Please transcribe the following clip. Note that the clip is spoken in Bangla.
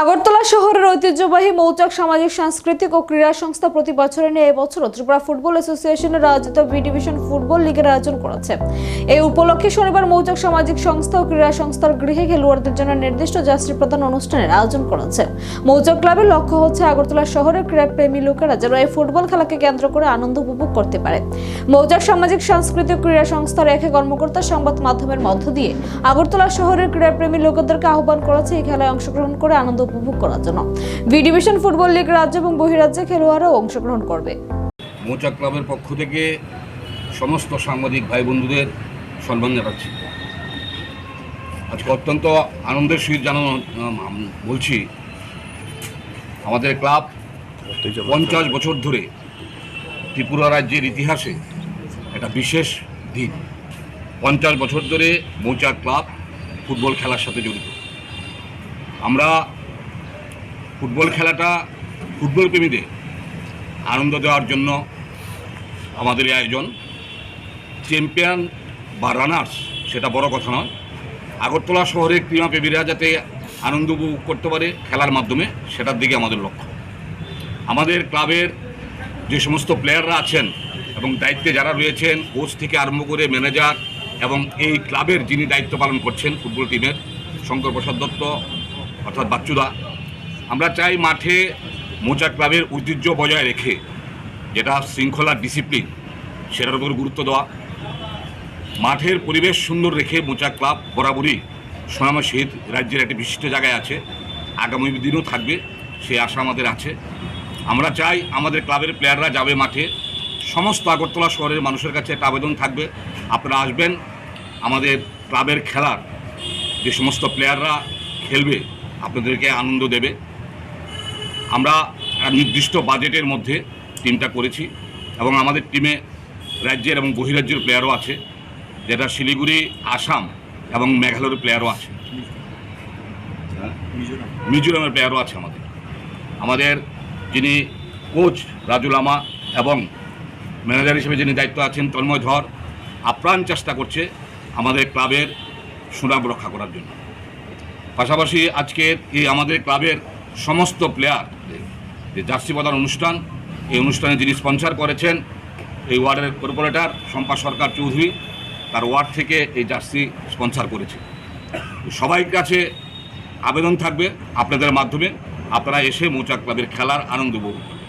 আগরতলা শহরের ঐতিহ্যবাহী মৌচাক সামাজিক, সাংস্কৃতিক ও ক্রীড়া সংস্থা প্রতি বছরের নিয়ে এবছর ত্রিপুরা ফুটবল অ্যাসোসিয়েশনের আয়োজিত বি ডিভিশন ফুটবল লিগের আয়োজন করেছে। এই উপলক্ষে শনিবার মৌচাক সামাজিক সংস্থা ও ক্রীড়া সংস্থার গৃহে খেলোয়াড়দের জন্য নির্দিষ্ট যাত্রী প্রদান অনুষ্ঠানের আয়োজন করেছে। মৌচাক ক্লাবের লক্ষ্য হচ্ছে আগরতলা শহরের ক্রীড়াপ্রেমী লোকেরা যেন এই ফুটবল খেলাকে কেন্দ্র করে আনন্দ উপভোগ করতে পারে। মৌচাক সামাজিক, সাংস্কৃতিক ক্রীড়া সংস্থার এক কর্মকর্তা সংবাদ মাধ্যমের মধ্য দিয়ে আগরতলা শহরের ক্রীড়াপ্রেমী লোকদেরকে আহ্বান করেছে। এই খেলায় অংশগ্রহণ করে আনন্দ উপভোগ করার জন্য। বি ডিভিশন ফুটবল লিগ রাজ্য এবং বহিরাজ্যে খেলোয়াড়রাও অংশগ্রহণ করবে। মৌচাক ক্লাবের পক্ষ থেকে সমস্ত সাংবাদিক ভাই বন্ধুদের সম্মান জানাচ্ছি। আজকে অত্যন্ত আনন্দের সহিত জানানো বলছি, আমাদের ক্লাব পঞ্চাশ বছর ধরে ত্রিপুরা রাজ্যের ইতিহাসে একটা বিশেষ দিন। পঞ্চাশ বছর ধরে মৌচাক ক্লাব ফুটবল খেলার সাথে জড়িত। আমরা ফুটবল খেলাটা ফুটবল প্রেমীদের আনন্দ দেওয়ার জন্য আমাদের এই আয়োজন। চ্যাম্পিয়ন বা রানার্স সেটা বড় কথা নয়। আগরতলা শহরের ক্রীড়াপ্রেমীরা যাতে আনন্দ উপভোগ করতে পারে খেলার মাধ্যমে, সেটার দিকে আমাদের লক্ষ্য। আমাদের ক্লাবের যে সমস্ত প্লেয়াররা আছেন এবং দায়িত্বে যারা রয়েছেন কোচ থেকে আরম্ভ করে ম্যানেজার এবং এই ক্লাবের যিনি দায়িত্ব পালন করছেন ফুটবল টিমের শঙ্কর প্রসাদ দত্ত অর্থাৎ বাচ্চুদা আমরা চাই মাঠে মোচা ক্লাবের ঐতিহ্য বজায় রেখে যেটা শৃঙ্খলা ডিসিপ্লিন সেটার উপর গুরুত্ব দেওয়া। মাঠের পরিবেশ সুন্দর রেখে মোচা ক্লাব বরাবরই সোনামা শহীদ রাজ্যের একটি বিশিষ্ট জায়গায় আছে। আগামী দিনও থাকবে সেই আশা আমাদের আছে। আমরা চাই আমাদের ক্লাবের প্লেয়াররা যাবে মাঠে। সমস্ত আগরতলা শহরের মানুষের কাছে একটা আবেদন থাকবে। আপনারা আসবেন, আমাদের ক্লাবের খেলার যে সমস্ত প্লেয়াররা খেলবে, আপনাদেরকে আনন্দ দেবে। আমরা নির্দিষ্ট বাজেটের মধ্যে টিমটা করেছি এবং আমাদের টিমে রাজ্যের এবং বহিরাজ্যের প্লেয়ারও আছে, যেটা শিলিগুড়ি, আসাম এবং মেঘালয়ের প্লেয়ারও আছে। মিজোরামের প্লেয়ারও আছে আমাদের। আমাদের যিনি কোচ রাজু লামা এবং ম্যানেজার হিসেবে যিনি দায়িত্ব আছেন তন্ময় ধর, আপ্রাণ চেষ্টা করছে আমাদের ক্লাবের সুনাম রক্ষা করার জন্য। পাশাপাশি আজকের এই আমাদের ক্লাবের সমস্ত প্লেয়ার যে জার্সি প্রদান অনুষ্ঠান, এই অনুষ্ঠানে যিনি স্পন্সার করেছেন, এই ওয়ার্ডের কর্পোরেটর শম্পা সরকার চৌধুরী, তার ওয়ার্ড থেকে এই জার্সি স্পন্সার করেছে। সবাই কাছে আবেদন থাকবে আপনাদের মাধ্যমে। আপনারা এসে মৌচাক ক্লাবের খেলার আনন্দ উপভোগ করুন